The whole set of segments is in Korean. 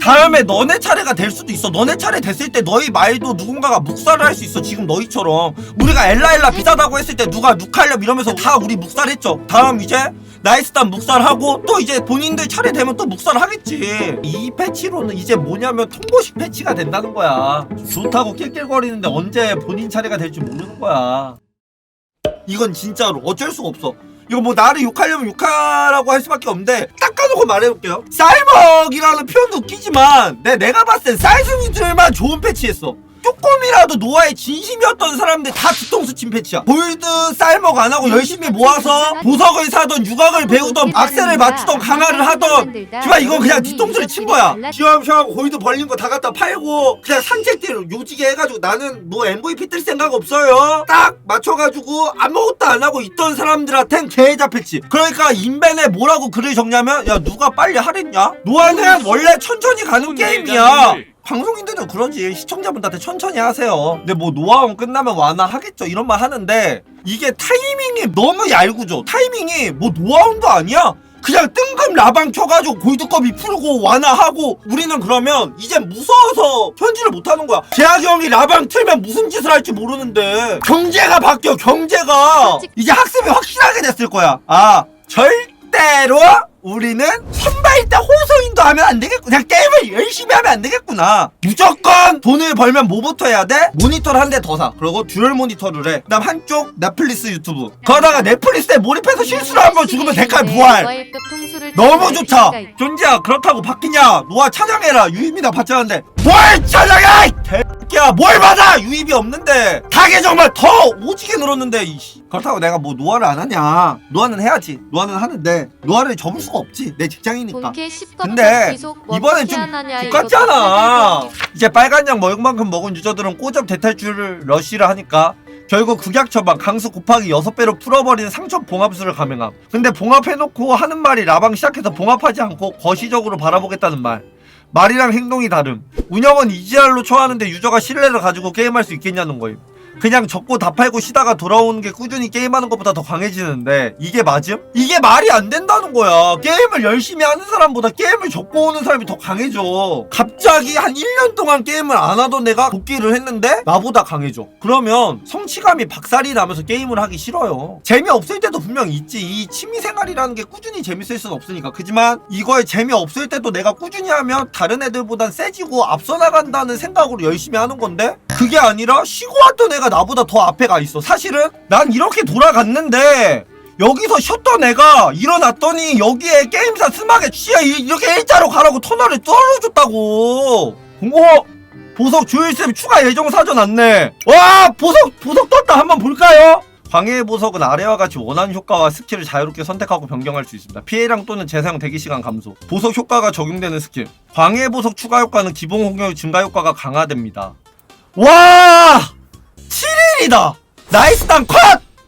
다음에 너네 차례가 될 수도 있어. 너네 차례 됐을 때 너희 말도 누군가가 묵살을 할 수 있어. 지금 너희처럼. 우리가 엘라엘라 비싸다고 했을 때 누가 누칼렴 이러면서 다 우리 묵살했죠. 다음 이제 나이스단 묵살하고 또 이제 본인들 차례 되면 또 묵살하겠지. 이 패치로는 이제 뭐냐면 통보식 패치가 된다는 거야. 좋다고 낄낄거리는데 언제 본인 차례가 될지 모르는 거야. 이건 진짜로 어쩔 수가 없어. 이거 뭐 나를 욕하려면 욕하라고 할 수밖에 없는데 딱 까놓고 말해볼게요. 쌀먹이라는 표현도 웃기지만 내, 내가 봤을 땐 쌀순이들만 좋은 패치했어. 조금이라도 노아의 진심이었던 사람들 다 뒤통수 친 패치야. 골드 쌀먹 안 하고 열심히 모아서 보석을 사던 유곽을 배우던 악셀을 맞추던 강화를 하던 지만 이건 그냥 뒤통수를 친 거야. 시험시험 골드 벌린 거 다 갖다 팔고 그냥 산책대로 요지게 해가지고 나는 뭐 MVP 뜰 생각 없어요. 딱 맞춰가지고 아무것도 안 하고 있던 사람들한텐 개자 패치. 그러니까 인벤에 뭐라고 글을 적냐면 야 누가 빨리 하랬냐? 노아는 원래 천천히 가는 게임이야. 방송인들도 그러지. 시청자분들한테 천천히 하세요. 근데 뭐 노아원 끝나면 완화하겠죠. 이런 말 하는데 이게 타이밍이 너무 얄궂어. 타이밍이 뭐 노아원도 아니야. 그냥 뜬금 라방 켜가지고 골드컵이 풀고 완화하고 우리는 그러면 이제 무서워서 편지를 못하는 거야. 재학이 형이 라방 틀면 무슨 짓을 할지 모르는데 경제가 바뀌어 경제가. 이제 학습이 확실하게 됐을 거야. 아 절대로 우리는 선 발대 호소인도 하면 안 되겠구나. 그냥 게임을 열심히 하면 안 되겠구나. 무조건 돈을 벌면 뭐부터 해야 돼? 모니터를 한 대 더 사. 그리고 듀얼 모니터를 해. 그다음 한쪽 넷플릭스 유튜브. 그러다가 넷플릭스에 몰입해서 실수를 한 번 죽으면 데칼 부활. 너무 좋다. 존재야 그렇다고 바뀌냐? 노아 찬양해라. 유입이나 받자는데 뭘 찬양해? 개야 뭘 받아? 유입이 없는데 가게 정말 더 오지게 늘었는데 이씨. 그렇다고 내가 뭐 노아를 안 하냐? 노아는 해야지. 노아는 하는데 노아를 접을 수가 없지. 내 직장이니까. 근데 이번엔 좀 똑같잖아. 이제 빨간 약 먹을 만큼 먹은 유저들은 꼬잡 대탈출 러쉬를 하니까 결국 극약 처방 강수 곱하기 6배로 풀어버리는 상처 봉합수를 감행함. 근데 봉합해놓고 하는 말이 라방 시작해서 봉합하지 않고 거시적으로 바라보겠다는 말. 말이랑 행동이 다름. 운영은 이지알로 처하는데 유저가 신뢰를 가지고 게임할 수 있겠냐는 거임. 그냥 적고 다 팔고 쉬다가 돌아오는 게 꾸준히 게임하는 것보다 더 강해지는데 이게 맞음? 이게 말이 안 된다는 거야. 게임을 열심히 하는 사람보다 게임을 적고 오는 사람이 더 강해져. 갑자기 한 1년 동안 게임을 안 하던 내가 복귀를 했는데 나보다 강해져. 그러면 성취감이 박살이 나면서 게임을 하기 싫어요. 재미없을 때도 분명 있지. 이 취미생활이라는 게 꾸준히 재밌을 수는 없으니까. 그지만 이거에 재미없을 때도 내가 꾸준히 하면 다른 애들보단 세지고 앞서 나간다는 생각으로 열심히 하는 건데 그게 아니라 쉬고 왔던 애가 나보다 더 앞에 가 있어. 사실은 난 이렇게 돌아갔는데 여기서 쉬었던 애가 일어났더니 여기에 게임사 스마게 이- 이렇게 일자로 가라고 터널을 떨어줬다고. 공고 보석 조일쌤 추가 예정 사전 안내. 와 보석 보석 떴다 한번 볼까요? 광해의 보석은 아래와 같이 원하는 효과와 스킬을 자유롭게 선택하고 변경할 수 있습니다. 피해량 또는 재사용 대기 시간 감소. 보석 효과가 적용되는 스킬. 광해의 보석 추가 효과는 기본 공격 증가 효과가 강화됩니다. 와! 7일이다! 나이스단 컷!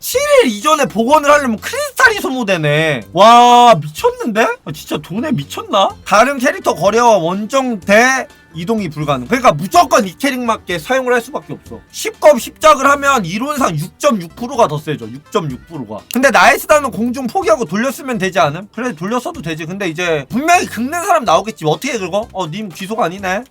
7일 이전에 복원을 하려면 크리스탈이 소모되네. 와, 미쳤는데? 아, 진짜 돈에 미쳤나? 다른 캐릭터 거래와 원정 대 이동이 불가능. 그러니까 무조건 이 캐릭 맞게 사용을 할 수밖에 없어. 10겁 10작을 하면 이론상 6.6%가 더 세죠. 6.6%가. 근데 나이스단은 공중 포기하고 돌렸으면 되지 않음? 그래, 돌렸어도 되지. 근데 이제 분명히 긁는 사람 나오겠지. 어떻게 긁어? 어, 님 귀속 아니네?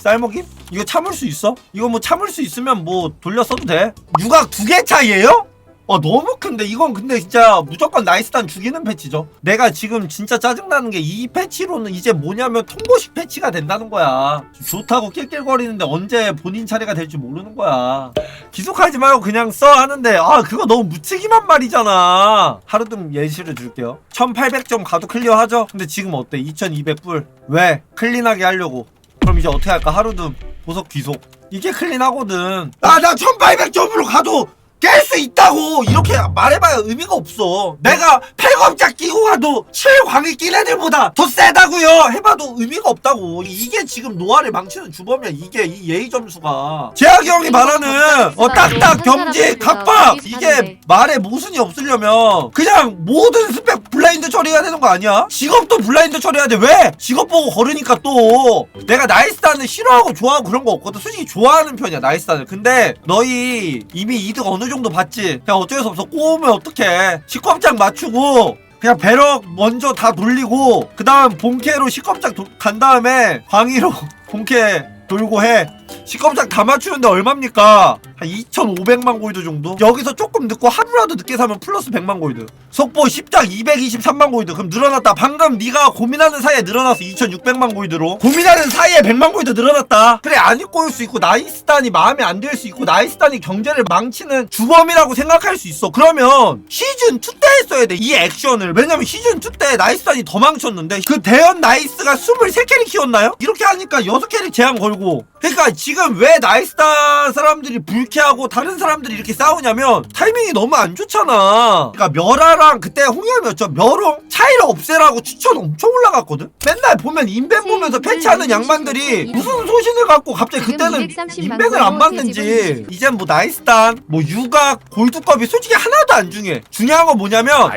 쌀먹임? 이거 참을 수 있어? 이거 뭐 참을 수 있으면 뭐 돌려 써도 돼? 유각 두 개 차이에요? 어 너무 큰데? 이건 근데 진짜 무조건 나이스단 죽이는 패치죠. 내가 지금 진짜 짜증나는 게 이 패치로는 이제 뭐냐면 통보식 패치가 된다는 거야. 좋다고 낄낄거리는데 언제 본인 차례가 될지 모르는 거야. 기속하지 말고 그냥 써 하는데 아 그거 너무 무책임한 말이잖아. 하루든 예시를 줄게요. 1800점 가도 클리어 하죠? 근데 지금 어때? 2200불. 왜? 클린하게 하려고 그럼 이제 어떻게 할까? 하루든 보석 귀속. 이게 클린하거든. 아, 나 1800점으로 가도 깰 수 있다고! 이렇게 말해봐야 의미가 없어. 내가 8검짝 끼고 가도 7광이 낀 애들보다 더 세다고요! 해봐도 의미가 없다고. 이게 지금 노화를 망치는 주범이야. 이게 이 예의 점수가. 재학이 형이 말하는 어, 딱딱, 겸직, 각박! 이게 말에 모순이 없으려면 그냥 모든 스펙 블라인드 처리해야 되는 거 아니야? 직업도 블라인드 처리해야 돼. 왜? 직업 보고 거르니까 또. 내가 나이스단을 싫어하고 좋아하고 그런 거 없거든. 솔직히 좋아하는 편이야, 나이스단을. 근데 너희 이미 이득 어느 정도 봤지? 그냥 어쩔 수 없어. 꼬우면 어떡해. 직검장 맞추고 그냥 배럭 먼저 다 돌리고 그 다음 본캐로 시검장 도- 간 다음에 광희로 본캐 돌고 해 시검장 다 맞추는데 얼마입니까? 한 2,500만 골드 정도? 여기서 조금 늦고 하루라도 늦게 사면 플러스 100만 골드. 속보 10장 223만 골드. 그럼 늘어났다. 방금 네가 고민하는 사이에 늘어났어 2,600만 골드로? 고민하는 사이에 100만 골드 늘어났다. 그래 안 입고 올 수 있고 나이스단이 마음에 안 들 수 있고 나이스단이 경제를 망치는 주범이라고 생각할 수 있어. 그러면 시즌 2 때 했어야 돼 이 액션을. 왜냐면 시즌 2 때 나이스단이 더 망쳤는데 그 대현 나이스가 23캐릭 키웠나요? 이렇게 하니까 6캐릭 제한 걸고. 그러니까 지금 왜 나이스단 사람들이 불쾌하고 다른 사람들이 이렇게 싸우냐면 타이밍이 너무 안 좋잖아. 그러니까 멸아랑 그때 홍염이었죠 멸홍 차이를 없애라고 추천 엄청 올라갔거든? 맨날 보면 인벤 보면서 패치하는 양반들이 무슨 소신을 갖고 갑자기 그때는 인벤을 안 받는지. 이젠 뭐 나이스단 뭐 유각 골두컵이 솔직히 하나도 안 중요해. 중요한 건 뭐냐면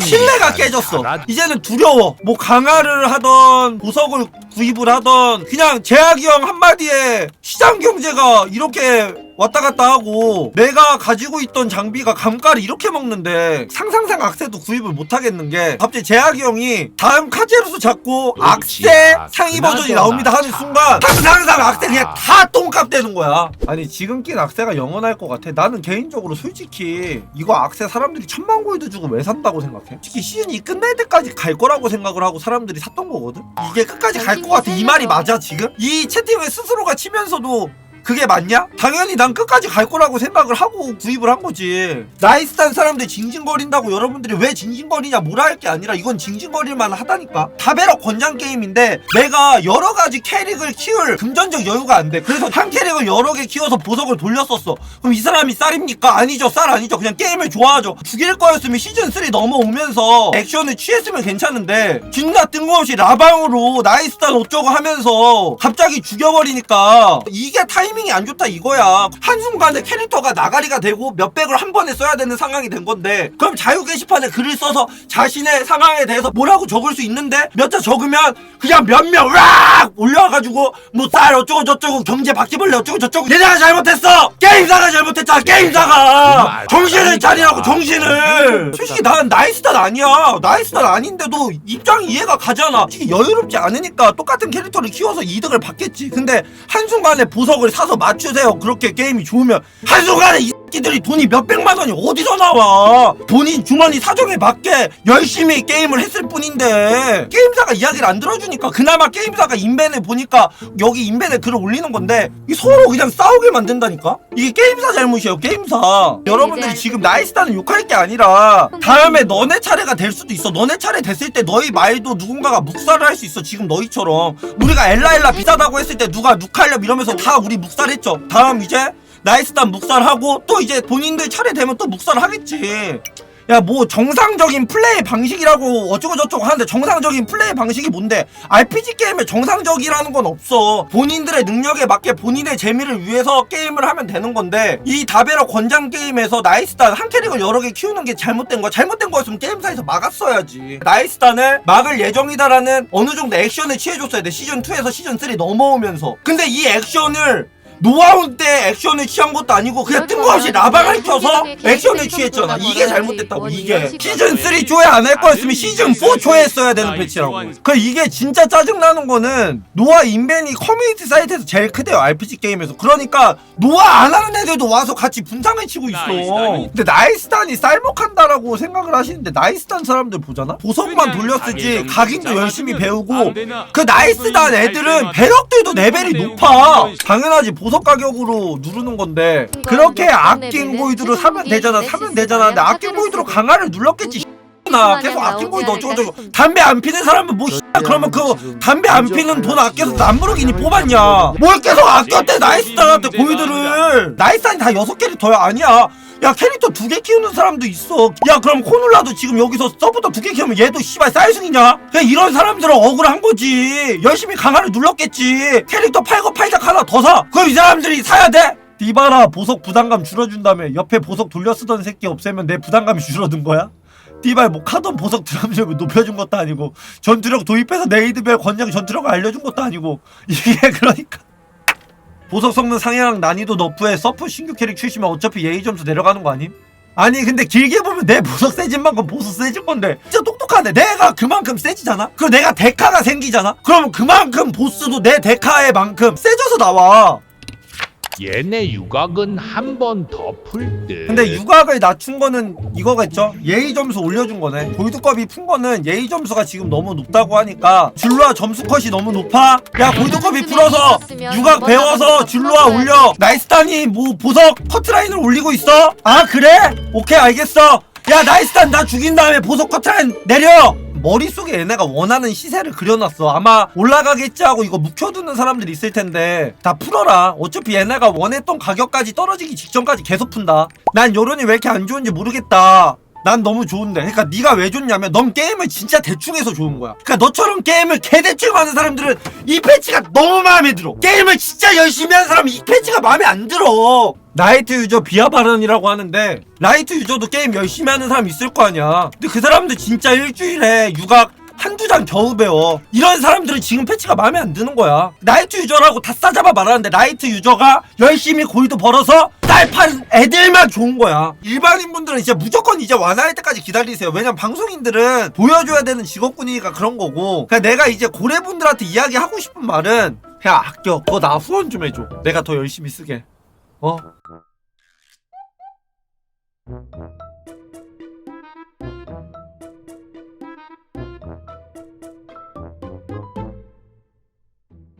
신뢰가 깨졌어. 이제는 두려워. 뭐 강화를 하던 보석을 구입을 하던 그냥 제약이 형 한마디에 시장 경제가 이렇게 왔다 갔다 하고 내가 가지고 있던 장비가 감가를 이렇게 먹는데 상상상 악세도 구입을 못 하겠는 게 갑자기 제약이 형이 다음 카제로스 잡고 그렇지. 악세 아, 상위 버전이 그나저나 나옵니다 하는 참. 순간 상상상 악세 그냥 다 똥값 되는 거야 아니 지금 낀 악세가 영원할 것 같아 나는 개인적으로 솔직히 이거 악세 사람들이 천만 골드 주고 왜 산다고 생각해? 솔직히 시즌이 끝날 때까지 갈 거라고 생각을 하고 사람들이 샀던 거거든 이게 끝까지 갈 것 같아 이 말이 맞아 지금? 이 채팅을 스스로가 치면서도 그게 맞냐? 당연히 난 끝까지 갈 거라고 생각을 하고 구입을 한 거지. 나이스한 사람들 징징거린다고 여러분들이 왜 징징거리냐 뭐라 할 게 아니라 이건 징징거릴만 하다니까. 다베럭 권장 게임인데 내가 여러 가지 캐릭을 키울 금전적 여유가 안 돼. 그래서 한 캐릭을 여러 개 키워서 보석을 돌렸었어. 그럼 이 사람이 쌀입니까? 아니죠. 쌀 아니죠. 그냥 게임을 좋아하죠. 죽일 거였으면 시즌 3 넘어오면서 액션을 취했으면 괜찮은데 진짜 뜬금없이 라방으로 나이스한 어쩌고 하면서 갑자기 죽여버리니까 이게 타 이밍이 안 좋다 이거야. 한순간에 캐릭터가 나가리가 되고 몇백을 한 번에 써야 되는 상황이 된 건데 그럼 자유 게시판에 글을 써서 자신의 상황에 대해서 뭐라고 적을 수 있는데 몇 자 적으면 그냥 몇명 락 올려가지고 뭐 쌀 어쩌고 저쩌고 경제 바퀴벌레 어쩌고 저쩌고 얘네가 잘못했어! 게임사가 잘못했잖아 게임사가! 정신을 차리라고 정신을! 솔직히 난 나이스단 아니야. 나이스단 아닌데도 입장이 이해가 가잖아. 솔직히 여유롭지 않으니까 똑같은 캐릭터를 키워서 이득을 받겠지. 근데 한순간에 보석을 사서 맞추세요. 그렇게 게임이 좋으면 한순간에 이 새끼들이 돈이 몇백만 원이 어디서 나와? 본인 주머니 사정에 맞게 열심히 게임을 했을 뿐인데 게임사가 이야기를 안 들어주니까 그나마 게임사가 인벤에 보니까 여기 인벤에 글을 올리는 건데 이 서로 그냥 싸우게 만든다니까? 이게 게임사 잘못이에요 게임사. 여러분들이 지금 나이스타는 욕할 게 아니라 다음에 너네 차례가 될 수도 있어. 너네 차례 됐을 때 너희 말도 누군가가 묵살을 할 수 있어 지금 너희처럼. 우리가 엘라엘라 비싸다고 했을 때 누가 룩할렵 이러면서 다 우리 묵살했죠. 다음 이제 나이스단 묵살하고 또 이제 본인들 차례 되면 또 묵살을 하겠지. 야 뭐 정상적인 플레이 방식이라고 어쩌고 저쩌고 하는데 정상적인 플레이 방식이 뭔데? RPG 게임에 정상적이라는 건 없어. 본인들의 능력에 맞게 본인의 재미를 위해서 게임을 하면 되는 건데 이 다베라 권장 게임에서 나이스단 한 캐릭을 여러 개 키우는 게 잘못된 거야 잘못된 거였으면 게임사에서 막았어야지. 나이스단을 막을 예정이다라는 어느 정도 액션을 취해줬어야 돼. 시즌2에서 시즌3 넘어오면서. 근데 이 액션을 노아운 때 액션을 취한 것도 아니고 그냥 뜬금없이 라방을 켜서 액션을 취했잖아. 이게 잘못됐다고 이게. 시즌 3 초에 안할 거였으면 시즌 4 초에 했어야 되는 패치라고. 그 이게 진짜 짜증나는 거는 노아 인벤이 커뮤니티 사이트에서 제일 크대요 RPG 게임에서. 그러니까 노아 안 하는 애들도 와서 같이 분탕을 치고 있어. 근데 나이스단이 쌀먹한다라고 생각을 하시는데 나이스단 사람들 보잖아? 보석만 돌렸을지 각인도 열심히 배우고 그 나이스단 애들은 배럭들도 레벨이 높아. 당연하지 보석 가격으로 누르는 건데 그렇게 아낀 고이드로 사면 되잖아 사면 되잖아. 근데 아낀 고이드로 강화를 눌렀겠지 나 계속 아낀 고이드 어쩌고 저쩌고 담배 안 피는 사람은 뭐 그러면 그 담배 안 피는 돈 아껴서 남부르기니 뽑았냐? 뭘 계속 아꼈대 나이스단한테 고이드를 나이스단이 다 여섯 캐릭터야 아니야. 야 캐릭터 두 개 키우는 사람도 있어. 야 그럼 코눌라도 지금 여기서 서브터 두 개 키우면 얘도 씨발 쌀숭이냐? 그냥 이런 사람들은 억울한 거지. 열심히 강화를 눌렀겠지. 캐릭터 팔고 팔작 하나 더 사. 그럼 이 사람들이 사야 돼? 디바라 보석 부담감 줄여준 다음에 옆에 보석 돌려 쓰던 새끼 없애면 내 부담감이 줄어든 거야? 디발 뭐 카던 보석 드랍력을 높여준 것도 아니고 전투력 도입해서 네이드별 권장 전투력을 알려준 것도 아니고 이게 그러니까 보석 성능 상향 난이도 너프에 서프 신규 캐릭 출시면 어차피 예의 점수 내려가는 거 아님? 아니 근데 길게 보면 내 보석 세진 만큼 보석 세질 건데 진짜 똑똑하네 내가 그만큼 세지잖아? 그럼 내가 데카가 생기잖아? 그러면 그만큼 보스도 내 데카의 만큼 세져서 나와 얘네 유곽은 한 번 더 풀 듯. 근데 육각을 낮춘 거는 이거겠죠? 예의 점수 올려준 거네. 골드컵이 푼 거는 예의 점수가 지금 너무 높다고 하니까 줄루아 점수 컷이 너무 높아? 야 골드컵이 풀어서 육각 배워서 줄루아 올려. 나이스탄이 뭐 보석 커트라인을 올리고 있어? 아 그래? 오케이 알겠어. 야 나이스탄 나 죽인 다음에 보석 커트라인 내려. 머릿속에 얘네가 원하는 시세를 그려놨어. 아마 올라가겠지 하고 이거 묵혀두는 사람들이 있을 텐데 다 풀어라. 어차피 얘네가 원했던 가격까지 떨어지기 직전까지 계속 푼다. 난 여론이 왜 이렇게 안 좋은지 모르겠다. 난 너무 좋은데. 그러니까 네가 왜 좋냐면 넌 게임을 진짜 대충 해서 좋은 거야. 그러니까 너처럼 게임을 개대충 하는 사람들은 이 패치가 너무 마음에 들어. 게임을 진짜 열심히 하는 사람은 이 패치가 마음에 안 들어. 라이트 유저 비하 발언이라고 하는데 라이트 유저도 게임 열심히 하는 사람 있을 거 아니야. 근데 그 사람들 진짜 일주일에 육악 한두 장 겨우 배워. 이런 사람들은 지금 패치가 마음에 안 드는 거야. 라이트 유저라고 다 싸잡아 말하는데 라이트 유저가 열심히 골드 벌어서 딸판 애들만 좋은 거야. 일반인 분들은 이제 무조건 이제 완화할 때까지 기다리세요. 왜냐면 방송인들은 보여줘야 되는 직업군이니까 그런 거고. 그러니까 내가 이제 고래분들한테 이야기하고 싶은 말은 야 아껴. 너나 후원 좀 해줘. 내가 더 열심히 쓰게. 어?